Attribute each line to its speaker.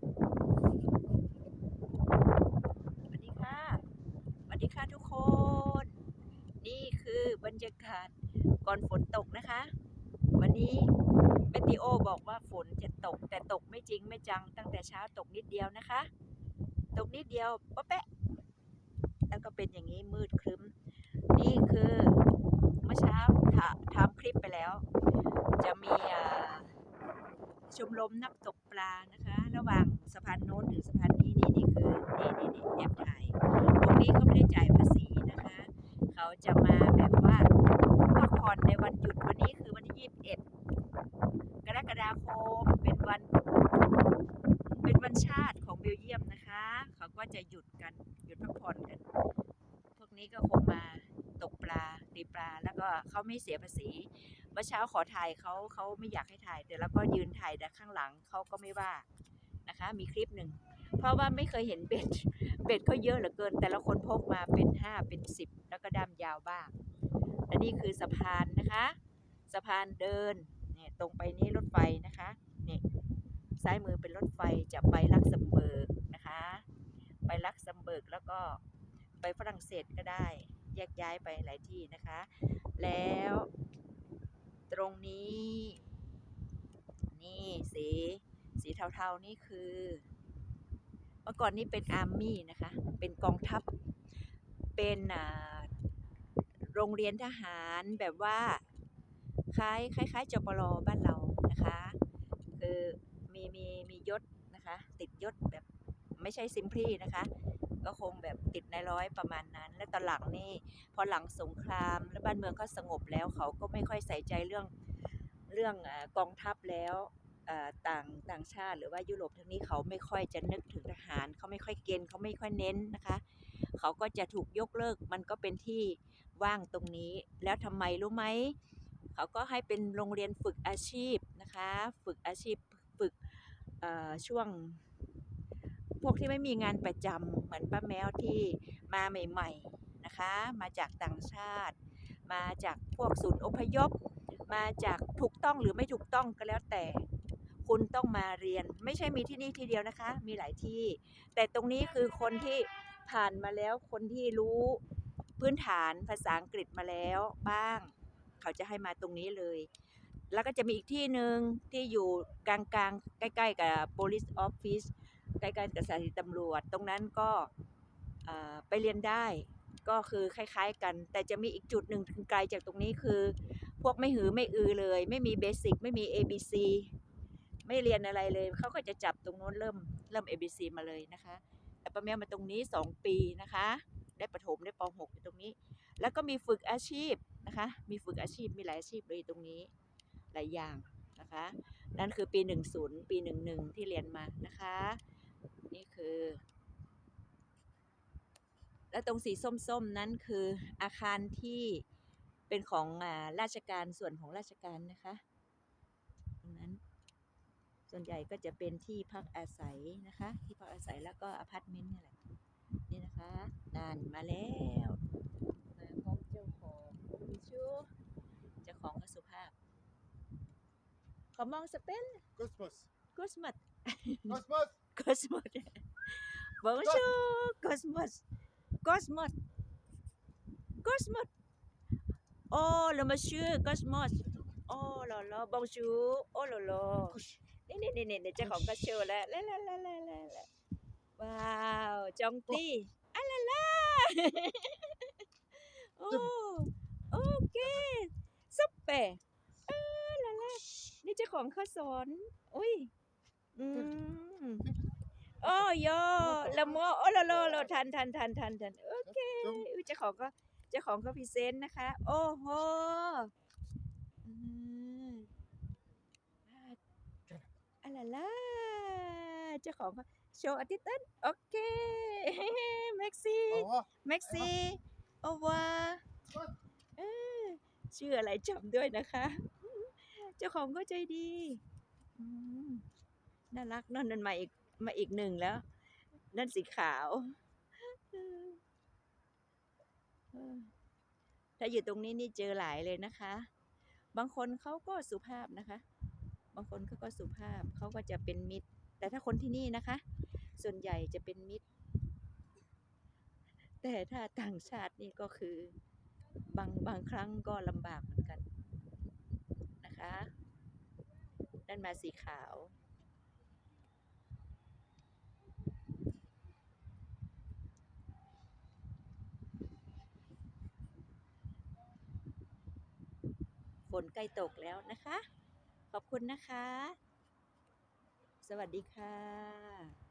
Speaker 1: สวัสดีค่ะสวัสดีค่ะทุกคน นี่คือบรรยากาศก่อนฝนตกนะคะ วันนี้เมติโอบอกว่าฝนจะตก แต่ตกไม่จริงไม่จัง ตั้งแต่เช้าตกนิดเดียวนะคะ ตกนิดเดียวป๊ะแปะแล้วก็เป็นอย่างนี้มืดครึ้ม นี่คือเมื่อเช้าถาทำคลิปไปแล้ว จะมีชมรมนักตกปลานะคะ ระหว่างสะพานโน้นถึงสะพานนี้นี่นี่คือนี่นี่นี่แอบถ่ายพวกนี้เขาไม่ได้จ่ายภาษีนะคะ เขาจะมาแบบว่าพักผ่อนในวันหยุดวันนี้คือวันที่ยี่สิบเอ็ดกรกฎาคมเป็นวัน เป็นวันชาติของเบลเยียมนะคะ เขาก็จะหยุดกันหยุดพักผ่อนกัน พวกนี้ก็คงมาตกปลาตีปลาแล้วก็เขาไม่เสียภาษีเมื่อเช้าขอถ่ายเขาเขาไม่อยากให้ถ่ายแต่แล้วก็ยืนถ่ายแต่ข้างหลังเขาก็ไม่ว่า นะคะ มีคลิปหนึ่ง เพราะว่าไม่เคยเห็นเบ็ด เบ็ดเขาเยอะเหลือเกิน แต่ละคนพกมาเป็นห้าเป็นสิบแล้วก็ด้ามยาวบ้างและนี่คือสะพานนะคะ สะพานเดินเนี่ยตรงไปนี้รถไฟนะคะนี่ซ้ายมือเป็นรถไฟจะไปลักเซมเบิร์กนะคะ ไปลักเซมเบิร์กแล้วก็ไปฝรั่งเศสก็ได้แยกย้ายไปหลายที่นะคะ แล้วตรงนี้ นี่สี เทาๆนี่คือ เมื่อก่อนนี้เป็นอาร์มี่นะคะ เป็นกองทัพ เป็นโรงเรียนทหารแบบว่าคล้ายคล้ายๆจปรบ้านเรานะคะ คือมีมีมียศนะคะ ติดยศแบบไม่ใช่ซิมพลีนะคะ ก็คงแบบติดในร้อยประมาณนั้น และตอนหลังนี่พอหลังสงครามและบ้านเมืองก็สงบแล้วเขาก็ไม่ค่อยใส่ใจเรื่องเรื่องอกองทัพแล้ว ต่างต่างชาติหรือว่ายุโรปทางนี้เขาไม่ค่อยจะนึกถึงทหาร เขาไม่ค่อยเกณฑ์เขาไม่ค่อยเน้นนะคะ เขาก็จะถูกยกเลิกมันก็เป็นที่ว่างตรงนี้ แล้วทำไมรู้ไหมเขาก็ให้เป็นโรงเรียนฝึกอาชีพนะคะ ฝึกอาชีพฝึกช่วง พวกที่ไม่มีงานประจำเหมือนป้าแมวที่มาใหม่ ๆนะคะ มาจากต่างชาติ มาจากพวกศูนย์อพยพ มาจากถูกต้องหรือไม่ถูกต้องก็แล้วแต่ คุณต้องมาเรียน ไม่ใช่มีที่นี่ที่เดียวนะคะ มีหลายที่ แต่ตรงนี้คือคนที่ผ่านมาแล้วคนที่รู้พื้นฐานภาษาอังกฤษมาแล้วบ้าง เขาจะให้มาตรงนี้เลย แล้วก็จะมีอีกที่หนึ่งที่อยู่กลางๆ ใกล้ ๆ กับ police office ใกล้ๆกับสถานีตำรวจ ตรงนั้นก็ไปเรียนได้ก็คือคล้ายๆกัน แต่จะมีอีกจุดหนึ่งถึงไกลจากตรงนี้คือ พวกไม่หือไม่อือเลย ไม่มีเบสิกไม่มี A B C ไม่เรียนอะไรเลย เขาก็จะจับตรงโน้นเริ่มเริ่ม A B C มาเลยนะคะแต่ป้าแมวมาตรงนี้ 2 ปีนะคะ ได้ประถมได้ป .6 อยู่ตรงนี้ แล้วก็มีฝึกอาชีพนะคะ มีฝึกอาชีพมีหลายอาชีพเลยตรงนี้หลายอย่างนะคะ นั่นคือปี 10 ปี 11 ที่เรียนมานะคะ นี่คือ และตรงสีส้มๆนั้นคืออาคารที่เป็นของอราชการส่วนของราชการนะคะ ส่วนใหญ่ก็จะเป็นที่พักอาศัยนะคะ ที่พักอาศัยแล้วก็อพาร์ตเมนต์นี่แหละนี่นะคะนานมาแล้วมาพร้อมเจ้าของคุณชูเจ้าของก็สุภาพ ขอมองสเปน
Speaker 2: Cosmos.
Speaker 1: กุสมัด
Speaker 2: Cosmos.
Speaker 1: Cosmos. Bonjour, Cosmos. Cosmos. Cosmos. Oh, le monsieur Cosmos. Oh là là, bonjour. Oh là là. นี่นี่นี่นี่เจ้าของก็โชว์แล้วแล้วแล้วแล้วแล้วว้าวจองตี้อะลาลาโอ้โอเคซุปเปอร์อะลาลานี่เจ้าของเขาสอนอุ้ยอืมโอ้ยอละมัวโอ้ละโลโลทันทันทันทันทันโอเคอุ๊ยเจ้าของก็เจ้าของก็พรีเซนต์นะคะ โอ้โหอืม อะลาลาเจ้าของก็โชว์อาทิตย์เต้นโอเคแม็กซี่
Speaker 2: Au revoir.
Speaker 1: แม็กซี่โอวาเออชื่ออะไรจำด้วยนะคะ เจ้าของก็ใจดีอืมน่ารักนั่นนั่นมาอีกมาอีกหนึ่งแล้ว นั่นสีขาวเออเออถ้าอยู่ตรงนี้นี่เจอหลายเลยนะคะ บางคนเขาก็สุภาพนะคะ บางคนเขาก็สุภาพเขาก็จะเป็นมิตร แต่ถ้าคนที่นี่นะคะ ส่วนใหญ่จะเป็นมิตร แต่ถ้าต่างชาตินี่ก็คือบางบางครั้งก็ลำบากเหมือนกันนะคะนั่นมาสีขาว ฝนใกล้ตกแล้วนะคะ ขอบคุณนะคะ สวัสดีค่ะ